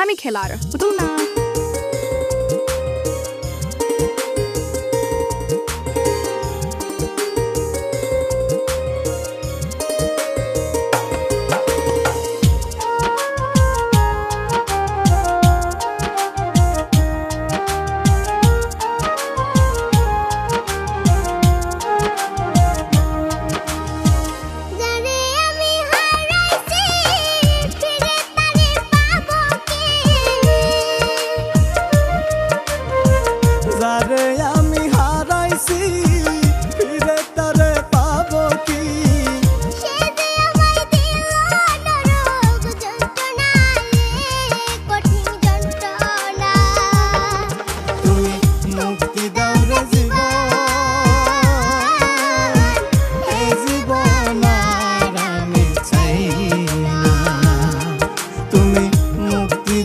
हामी खेलाएर बुझौँ न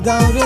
দাও রে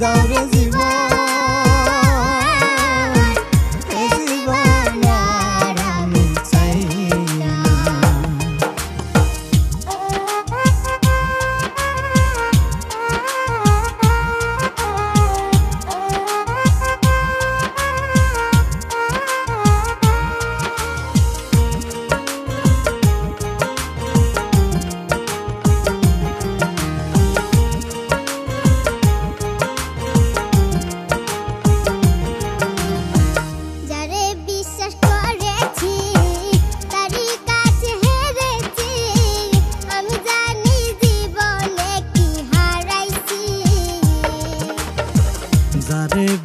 without his